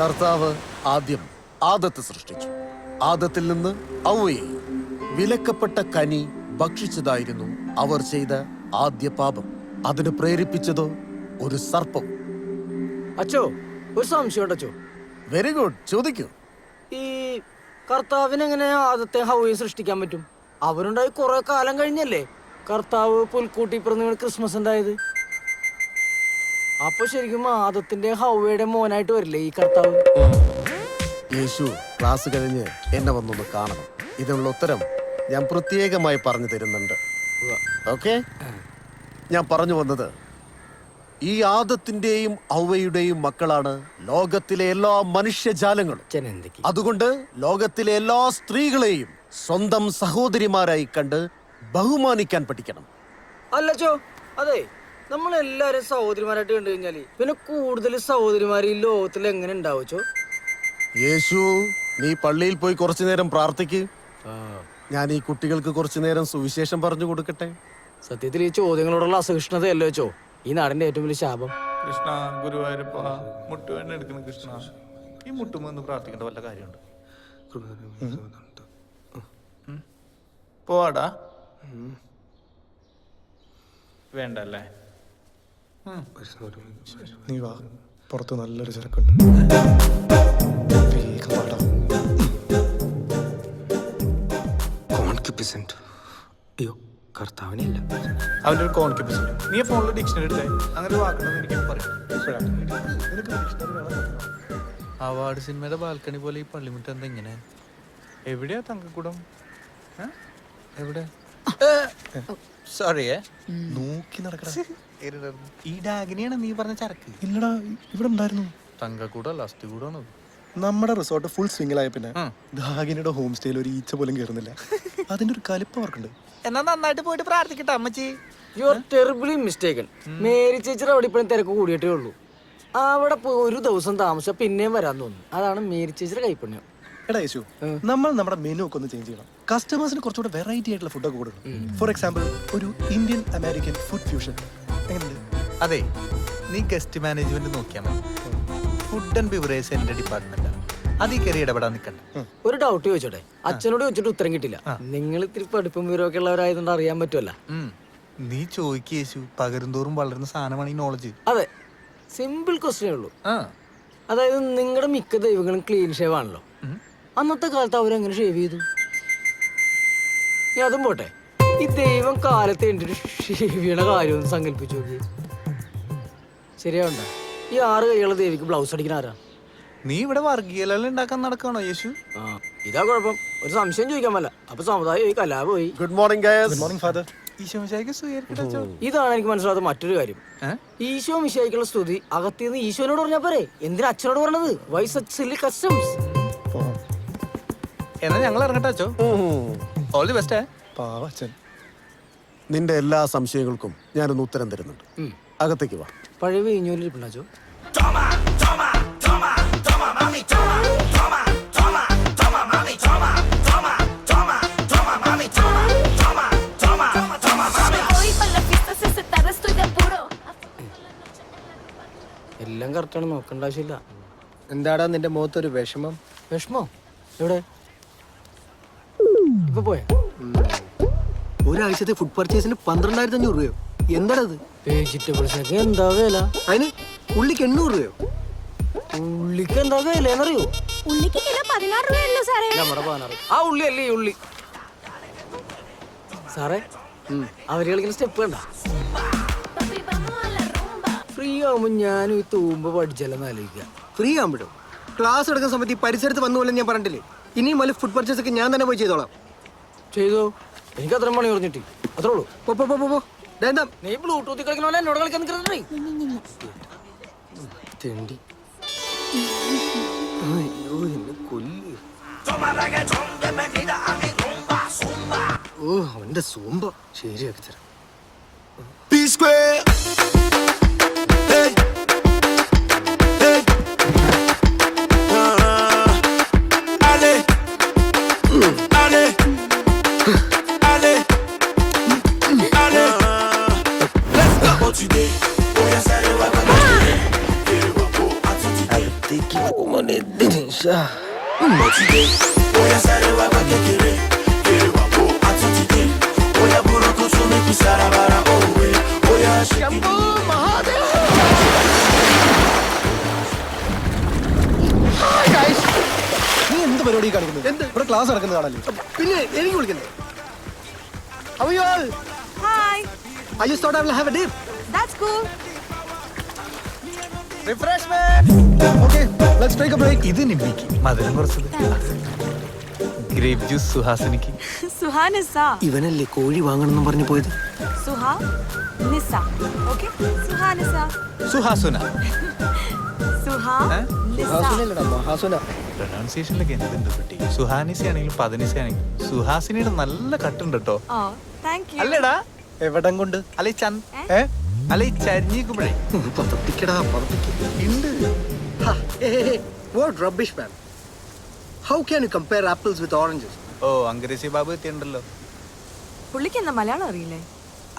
കർത്താവ് ആദ്യം ആദത്ത് സൃഷ്ടിച്ചു. ആദത്തിൽ നിന്ന് ഔവയെ വിലക്കപ്പെട്ട കനി ഭക്ഷിച്ചതായിരുന്നു അവർ ചെയ്ത ആദ്യ പാപം. അതിന് പ്രേരിപ്പിച്ചതോ ഒരു സർപ്പം. അച്ചോ ഒരു സംശയം അച്ചോ. വെരി ഗുഡ് ചോദിക്കൂ. ഈ കർത്താവിന് എങ്ങനെ ആദ്യത്തെ ഹൗയെ സൃഷ്ടിക്കാൻ പറ്റും? അവരുണ്ടായി കുറെ കാലം കഴിഞ്ഞല്ലേ. കർത്താവ് പുൽക്കൂട്ടി പിറന്നു ക്രിസ്മസ് ഉണ്ടായത് അപ്പൊ ശരിക്കും ആദത്തിന്റെ ഹൗവയുടെ മോനായിട്ട് വരില്ലേ ഈ കർത്താവ്? യേശു ക്ലാസ് കഴിഞ്ഞ് എന്നെ വന്നൊന്ന് കാണണം. ഇതിനുള്ള ഉത്തരം ഞാൻ പ്രത്യേകമായി പറഞ്ഞു തരുന്നുണ്ട്. ഓക്കെ? ഞാൻ പറഞ്ഞു വന്നത് ഈ ആദത്തിന്റെയും ഔവയുടെയും മക്കളാണ് ലോകത്തിലെ എല്ലാ മനുഷ്യജാലങ്ങളും. അതുകൊണ്ട് ലോകത്തിലെ എല്ലാ സ്ത്രീകളെയും സ്വന്തം സഹോദരിമാരായി കണ്ട് ബഹുമാനിക്കാൻ പഠിക്കണം. അല്ലച്ചോ അതെ നമ്മളെല്ലാരും സഹോദരിമാരായിട്ട് കണ്ടു കഴിഞ്ഞാൽ പിന്നെ കൂടുതൽ സഹോദരിമാർ ഈ ലോകത്തിൽ എങ്ങനെ ഉണ്ടാവച്ചോ യേശു നീ പള്ളിയിൽ പോയി കുറച്ചു നേരം പ്രാർത്ഥിക്ക്. ഞാൻ ഈ കുട്ടികൾക്ക് കുറച്ചു നേരം സുവിശേഷം പറഞ്ഞു കൊടുക്കട്ടെ? സത്യത്തിൽ ഈ ചോദ്യങ്ങളോടുള്ള അസഹിഷ്ണുതയല്ലോ വെച്ചോ ഈ നാടിന്റെ ഏറ്റവും വലിയ ശാപം. കൃഷ്ണ ഗുരുവായൂരപ്പ മുട്ടുവേണ്ട എടുക്കുന്ന കൃഷ്ണ. ഈ മുട്ടുമെന്ന് പ്രാർത്ഥിക്കേണ്ട വല്ല കാര്യമുണ്ട്. പോവാടാ. വേണ്ട അല്ലേ നീ വാ. പുറത്ത് നല്ലൊരു. കോൺക്യുപ്പിസന്റ് അയ്യോ കർത്താവിനില്ല. അവന്റെ ഒരു കോൺക്യൂപ്പസ് ഉണ്ട് നീ ഫോണിൽ ഡിക്ഷണറി എടുത്തേ. അങ്ങനെ വാക്കുണ്ടെന്ന് എനിക്ക് പറയും. അവാർഡ് സിനിമയുടെ ബാൽക്കണി പോലെ ഈ പള്ളിമുറ്റം എന്താ ഇങ്ങനെ? എവിടെയാ തങ്കക്കൂടം? എവിടെ? സോറിയേ നോക്കി നടക്കടാ. ഈ ഡാഗിനിയാണ് നീ പറഞ്ഞ ചരക്ക്. ഇല്ലടാ ഇവിടെ ഉണ്ടായിരുന്നു. തങ്കക്കൂടല്ല അസ്ഥികൂടാണ് നമ്മുടെ റിസോർട്ട് ഫുൾ സ്വിംഗിലായ പിന്നെ ഡാഗിനിയുടെ ഹോം സ്റ്റേയിൽ ഒരു ഈച്ച പോലും കയറുന്നില്ല അതിന്റെ ഒരു കലിപ്പ് അവർക്കുണ്ട്. എന്നാ നന്നായിട്ട് പോയിട്ട് പ്രാർത്ഥിക്കട്ടെ അമ്മച്ചി. You are terribly mistaken Mary ചേച്ചിയുടെ അവിടെ ഇപ്പോഴും തിരക്ക് കൂടിയിട്ടേ ഉള്ളൂ. അവിടെ പോയി ഒരു ദിവസം താമസിച്ച പിന്നെയും വരാൻ തോന്നുന്നു. അതാണ് മേരി ചേച്ചിയുടെ കൈപ്പണ്യം. എടാ യേശു നമ്മൾ നമ്മുടെ മെനു ഒക്കെ ഒന്ന് ചേഞ്ച് ചെയ്യണം. കസ്റ്റമേഴ്സിന് കുറച്ചുകൂടെ വെറൈറ്റി ആയിട്ടുള്ള ഫുഡൊക്കെ കൊടുക്കണം. ഫോർ എക്സാമ്പിൾ ഒരു ഇന്ത്യൻ അമേരിക്കൻ ഫുഡ് ഫ്യൂഷൻ എങ്ങനെയുണ്ട്? അതെ നീ ഗസ്റ്റ് മാനേജ്മെന്റ് നോക്കിയാൽ മതി. ഫുഡ് ആൻഡ് ബിവറേജ് എന്റെ ഡിപ്പാർട്ട്മെന്റ് അതിൽ കയറി ഇടപെടാൻ നിൽക്കണ്ട ഒരു ഡൗട്ട് ചോദിച്ചോട്ടെ? അച്ഛനോട് ചോദിച്ചിട്ട് ഉത്തരം കിട്ടില്ല. നിങ്ങൾ ഇത്തിരി പഠിപ്പും വിവരമൊക്കെ ഉള്ളവരായതുകൊണ്ട് അറിയാൻ പറ്റുമല്ല. നീ ചോദിക്കേശു യേശു പകരുന്തോറും വളരുന്ന സാധനമാണ് ഈ നോളജ് അതെ സിമ്പിൾ ക്വസ്റ്റ്യൻ ഉള്ളൂ. ആ. അതായത് നിങ്ങളുടെ മിക്ക ദൈവങ്ങളും ക്ലീൻ ഷേവ് ആണല്ലോ. അന്നത്തെ കാലത്ത് അവരെങ്ങനെ ഷേവ് ചെയ്തു? ഇനി അതും പോട്ടെ. ഈ ദൈവം കാലത്ത് എന്റെ ഷേവ് കാര്യം ഒന്ന് സങ്കല്പിച്ചു നോക്കി. ശരിയാവണ്ട? ഈ ആറ് കൈയുള്ള ദേവിക്ക് ബ്ലൗസ് അടിക്കുന്ന ആരാ? നീ ഇവിടെ വർഗീയലെല്ലാം ഉണ്ടാക്കാൻ നടക്കാണോ യേശു? ആ ഇതാ കുഴപ്പം. ഒരു സംശയം ചോദിക്കാൻ പറ്റില്ല അപ്പൊ സമുദായം ഈ കലാ പോയി. Good morning good morning father സ്വീകരിക്കട്ടോ ഇതാണ് എനിക്ക് മനസ്സിലാത്ത മറ്റൊരു കാര്യം. ഈശോ മിശായിക്കുള്ള സ്തുതി അകത്തിന്ന് ഈശോനോട് പറഞ്ഞാ പോരെ. എന്തിനാ അച്ഛനോട് പറഞ്ഞത്? വൈസ് സില്ലി കസ്റ്റംസ് എന്നാ ഞങ്ങൾ ഇറങ്ങട്ടെ അച്ചോ ഓൾ ദി ബെസ്റ്റ് പാവ അച്ഛൻ നിന്റെ എല്ലാ സംശയങ്ങൾക്കും ഞാൻ ഞാനൊന്ന് ഉത്തരം തരുന്നുണ്ട് അകത്തേക്ക് വാ പഴയ apuro. എല്ലാം കറക്റ്റാണ് നോക്കേണ്ട ആവശ്യമില്ല എന്താടാ നിന്റെ മുഖത്തൊരു വിഷമം വിഷമോ എവിടെ ഇപ്പൊ പോയ? ഒരാഴ്ചത്തെ ഫുഡ് പർച്ചേസിന് പന്ത്രണ്ടായിരത്തി അഞ്ഞൂറ് രൂപയോ? എന്താണത്? വെജിറ്റബിൾസ് ഒക്കെ എന്താ വില? അതിന് ഉള്ളിക്ക് എണ്ണൂറ് രൂപയോ? ഉള്ളിക്ക് എന്താ വില എന്നറിയോ? ഉള്ളിക്ക് കിലോ പതിനാറ് രൂപയല്ലോ സാറേ. നമ്മുടെ പതിനാറ്. ആ ഉള്ളി അല്ലേ ഈ ഉള്ളി? സാറേ അവർ കളിക്കുന്ന സ്റ്റെപ്പ് കണ്ട. ഫ്രീ ആവുമ്പോ ഞാനും ഈ തൂമ്പ് പഠിച്ചല്ലെന്ന് ആലോചിക്കുക ഫ്രീ ആകുമ്പോഴും ക്ലാസ് എടുക്കുന്ന സമയത്ത് ഈ പരിസരത്ത് വന്നു പോലെ ഞാൻ പറഞ്ഞിട്ടില്ലേ? ഇനിയും വലിയ ഫുഡ് പർച്ചേസ് ഒക്കെ ഞാൻ തന്നെ പോയി ചെയ്തോളാം. ചെയ്തോ. എനിക്ക് അത്ര മണി പറഞ്ഞിട്ട്. അത്രേ ഉള്ളൂ. പോ പോ പോ, പോ പോ. ദേ എന്താ? നീ ബ്ലൂടൂത്തിൽ കളിക്കണ പോലെ എന്നോട് കളിക്കാൻ നിൽക്കണേ തെണ്ടി. അയ്യോ എന്നെ കൊല്ലു. ഓ അവന്റെ സൂമ്പ. ശരിയാക്കി തരാം. Oya sáré wá gbá kékeré, kéré wá kó àtúntìdé. Oya burúkú tún mi kì sárabara òwe. Oya ṣe kí ni. നീ എന്ത് പരിപാടി കാണിക്കുന്നത് എന്ത്? ഇവിടെ ക്ലാസ് പിന്നെ എനിക്ക് വിളിക്കണ്ടേ How are you all? Hi. I just thought I will have a dip. That's cool. ഇത് നിമ്മിക്ക് മധുരം കുറച്ചത്. ഗ്രേപ്പ് ജ്യൂസ് സുഹാസിനിക്ക്. Suhanisa. ഇവനല്ലേ കോഴി വാങ്ങണം പറഞ്ഞു പോയത്. സുഹാസുന. പ്രൊനൗൺസിയേഷനിലൊക്കെ എന്തുണ്ട് കുട്ടി? സുഹാനിസി ആണെങ്കിലും പതിനിസി ആണെങ്കിലും സുഹാസിനിയുടെ നല്ല കട്ടുണ്ട് കേട്ടോ. Oh, thank you. അല്ലേടാ? എവിടം കൊണ്ട്? അല്ല ചന്ദ്. ഏഹ് അല്ല ഈ ചരിഞ്ഞിക്കുമ്പോഴേ പതപ്പിക്കടാ പതപ്പിക്ക ഉണ്ട് what rubbish man how can you compare apples with oranges ഓ അങ്കരേശി ബാബു എത്തിയുണ്ടല്ലോ പുള്ളിക്ക് എന്താ മലയാളം അറിയില്ലേ?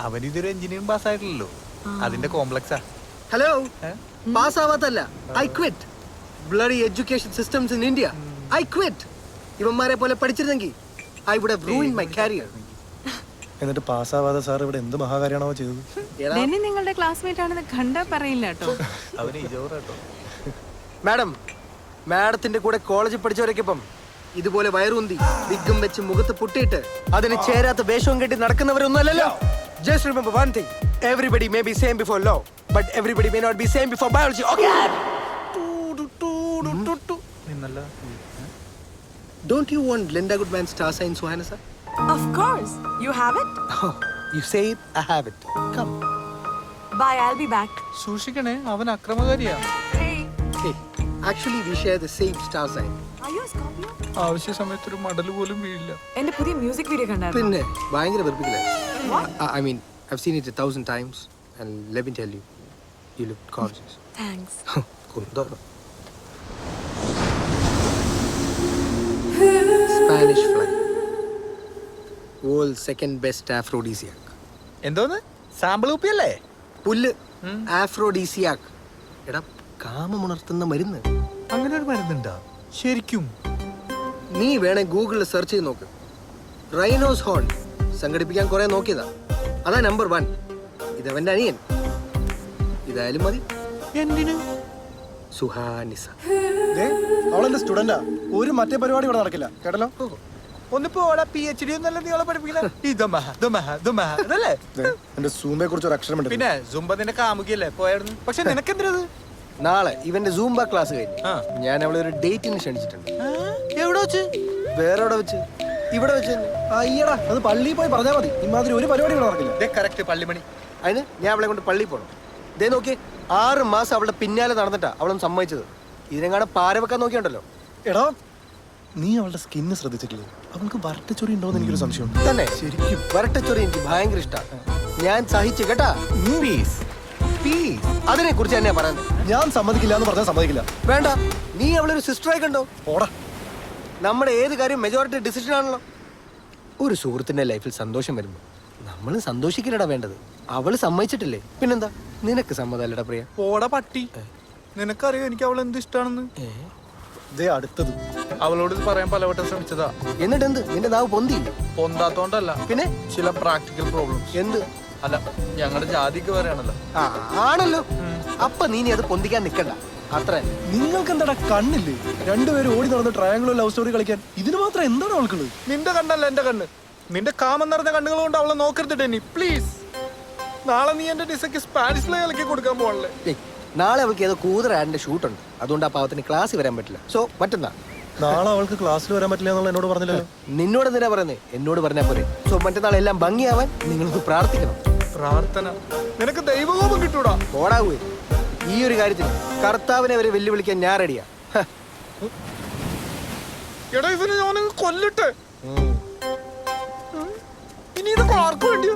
അവൻ ഇതൊരു എഞ്ചിനീയറിംഗ് പാസ് ആയിട്ടില്ലല്ലോ. അതിന്റെ കോംപ്ലക്സാ ഹലോ ഏ? Pass ആവാത്തല്ല. I quit bloody education systems in India I quit ഇവന്മാരെ പോലെ പഠിച്ചിരുന്നെങ്കിൽ I would have ruin my career എന്നിട്ട് പാസ്സാവാതെ സാർ ഇവിടെ എന്ത് മഹാകാര്യമാണോ ചെയ്തത്? ഡെന്നി നിങ്ങളുടെ ക്ലാസ്മേറ്റ് ആണെന്ന് കണ്ടാ പറയില്ല കേട്ടോ. അവന് ഇജോറാട്ടോ മാഡം മാഡത്തിന്റെ കൂടെ കോളേജിൽ പഠിച്ചവരൊക്കെ ഇപ്പം ഇതുപോലെ വയറുന്തി വിഗ്ഗും വെച്ച് മുഖത്ത് പൊട്ടിയിട്ട് അതിന് ചേരാത്ത വേഷവും കെട്ടി നടക്കുന്നവരൊന്നും അല്ലല്ലോ just remember one thing everybody may be same before law but everybody may not be same before biology okay നിന്നല്ല. Don't you want Linda good man star science Suhana sir Of course. You have it? You say it I have it come Bye, I'll be back. സൂക്ഷിക്കണേ അവൻ അക്രമകാരിയാ. Hey. Actually we share the same star sign Are you a Scorpio? ആവശ്യ സമയത്ത് ഒരു മടൽ പോലും വീഴില്ല. എന്റെ പുതിയ മ്യൂസിക് വീഡിയോ കണ്ടായിരുന്നു? പിന്നെ ഭയങ്കര വെറുപ്പിക്കില്ല I mean I seen it thousand times and let me tell you you look conscious thanks കുന്തോളം Spanish fly world second best aphrodisiac എന്തോന്ന്? സാമ്പിൾ കുപ്പിയല്ലേ? പുല്ല്. ആഫ്രോഡീസിയാക് എടാ കാമമുണർത്തുന്ന മരുന്ന്. അങ്ങനെ ഒരു മരുന്നുണ്ടോ? ശരിക്കും. നീ വേണേ ഗൂഗിളിൽ സെർച്ച് ചെയ്ത് നോക്ക്. റൈനോസ് ഹോൺ സംഘടിപ്പിക്കാൻ കുറെ നോക്കിയതാ. അതാ നമ്പർ വൺ ഇതവന്റെ അനിയൻ. ഇതായാലും മതി. എന്തിനു? സുഹാനിസ. അവളെന്റെ സ്റ്റുഡന്റാ ഒരു മറ്റേ പരിപാടി ഇവിടെ നടക്കില്ല. കേട്ടല്ലോ? ഒന്നിപ്പോ പി എച്ച് ഡി ഒന്നല്ല നീളെ പഠിപ്പിക്കില്ല ഇതമഹ ദമഹ ദമഹ അതല്ലേ? ദേ, എന്റെ സൂമയെ കുറിച്ച് ഒരു അക്ഷരം പിന്നെ സുംബ നിന്റെ കാമുകിയല്ലേ? പോയായിരുന്നു പക്ഷെ നിനക്കെന്തരത് നാളെ ഇവന്റെ സൂംബ ക്ലാസ് കഴിഞ്ഞു ഞാൻ അവളെ ഒരു ഡേറ്റിന് ക്ഷണിച്ചിട്ടുണ്ട്. എവിടെ വെച്ച്? വേറെ എവിടെ വെച്ച്? ഇവിടെ വെച്ച് അയ്യടാ അത് പള്ളിയിൽ പോയി പറഞ്ഞാൽ മതി. ഇമാതിരി ഒരു പരിപാടി ഇവിടെ നടക്കില്ല. കറക്റ്റ് പള്ളിമണി. അതിന് ഞാൻ അവളെ കൊണ്ട് പള്ളിയിൽ പോകണം ദേ നോക്കി ആറ് മാസം അവളുടെ പിന്നാലെ നടന്നിട്ടാ അവളും സമ്മതിച്ചത്. ഇതിനെങ്ങാണ് പാര വെക്കാൻ നോക്കിയുണ്ടല്ലോ. എടാ നീ അവളുടെ സ്കിന്ന് ശ്രദ്ധിച്ചിട്ടില്ലേ? അവൾക്ക് വരട്ടച്ചൊറി ഉണ്ടോന്ന് എനിക്കൊരു സംശയമുണ്ട് തന്നെ. ശരിക്കും വരട്ടച്ചൊറി എനിക്ക് ഭയങ്കര ഇഷ്ടമാണ് ഞാൻ സഹിച്ചു കേട്ടാ. പീസ് അതിനെ കുറിച്ച് തന്നെയാ പറയുന്നത് ഞാൻ സമ്മതിക്കില്ല എന്ന് പറഞ്ഞാൽ സമ്മതിക്കില്ല. വേണ്ട. നീ അവളൊരു സിസ്റ്ററായി കണ്ടോ? ഓടാ നമ്മുടെ ഏത് കാര്യം മെജോറിറ്റി ഡിസിഷൻ ആണല്ലോ. ഒരു സുഹൃത്തിന്റെ ലൈഫിൽ സന്തോഷം വരുന്നു നമ്മൾ സന്തോഷിക്കില്ലടാ വേണ്ടത്. അവൾ സമ്മതിച്ചിട്ടില്ലേ? പിന്നെന്താ? നിനക്ക് സമ്മതമല്ലടാ പ്രിയ. ഓടാ പട്ടി. നിനക്കറിയോ എനിക്ക് അവൾ എന്ത് ഇഷ്ടാണെന്ന് ദേ അടുത്തത്. അവളോട് ഇത് പറയാൻ പലവട്ടം ശ്രമിച്ചതാ. എന്നിട്ട് എന്ത് നിന്റെ നാവ് പൊന്തിയില്ല. പൊന്താത്തോണ്ടല്ല. പിന്നെ? ചില പ്രാക്ടിക്കൽ പ്രോബ്ലംസ്. എന്ത്? അല്ല ഞങ്ങളുടെ ജാതിക്ക് പറയാണല്ലോ ആ ആണല്ലോ. അപ്പൊ നീ ഇനി അത് പൊന്തിക്കാൻ നിക്കണ്ട. അത്ര. നിങ്ങൾക്ക് എന്താടാ കണ്ണില്ലേ? രണ്ടുപേരും ഓടി നടന്ന് ട്രയാങ്കിളോ ലവ് സ്റ്റോറി കളിക്കാൻ. ഇതിന് മാത്രം എന്താണ് അവൾക്കുള്ളത്? നിന്റെ കണ്ണല്ല എന്റെ കണ്ണ്. നിന്റെ കാമം നിറഞ്ഞ കണ്ണുകൾ കൊണ്ട് അവളെ നോക്കരുത് ഡെന്നി പ്ലീസ് നാളെ നീ എന്റെ ഡിസക്ക് സ്പാനിഷിലെ കളിക്ക് കൊടുക്കാൻ പോകണല്ലേ നാളെ അവൾക്ക് ഏതോ കൂതറ ഷൂട്ടുണ്ട്. ഷൂട്ട് ഉണ്ട് അതുകൊണ്ട് ആ പാവത്തിന് ക്ലാസ് വരാൻ പറ്റില്ല. സോ മറ്റന്നാ നാളെ അവൾക്ക് ക്ലാസ്സിൽ വരാൻ പറ്റില്ല എന്നുള്ള എന്നോട് പറഞ്ഞില്ലല്ലോ. നിന്നോട് എന്തിനാ പറയുന്നേ? എന്നോട് പറഞ്ഞാ പോരെ. സോ മറ്റന്നാൾ എല്ലാം ഭംഗിയാവാൻ നിങ്ങൾക്ക് പ്രാർത്ഥിക്കണം. പ്രാർത്ഥന. നിനക്ക് ദൈവകോപം കിട്ടൂടാ. ഓടാവൂ ഈ ഒരു കാര്യത്തിൽ കർത്താവിനെ വരെ വെല്ലുവിളിക്കാൻ ഞാൻ റെഡിയാ ഹ, എടാ ഇതിന് ഞാൻ കൊല്ലട്ടെ. ഇനി ഇത് ആർക്കും വേണ്ടിയോ?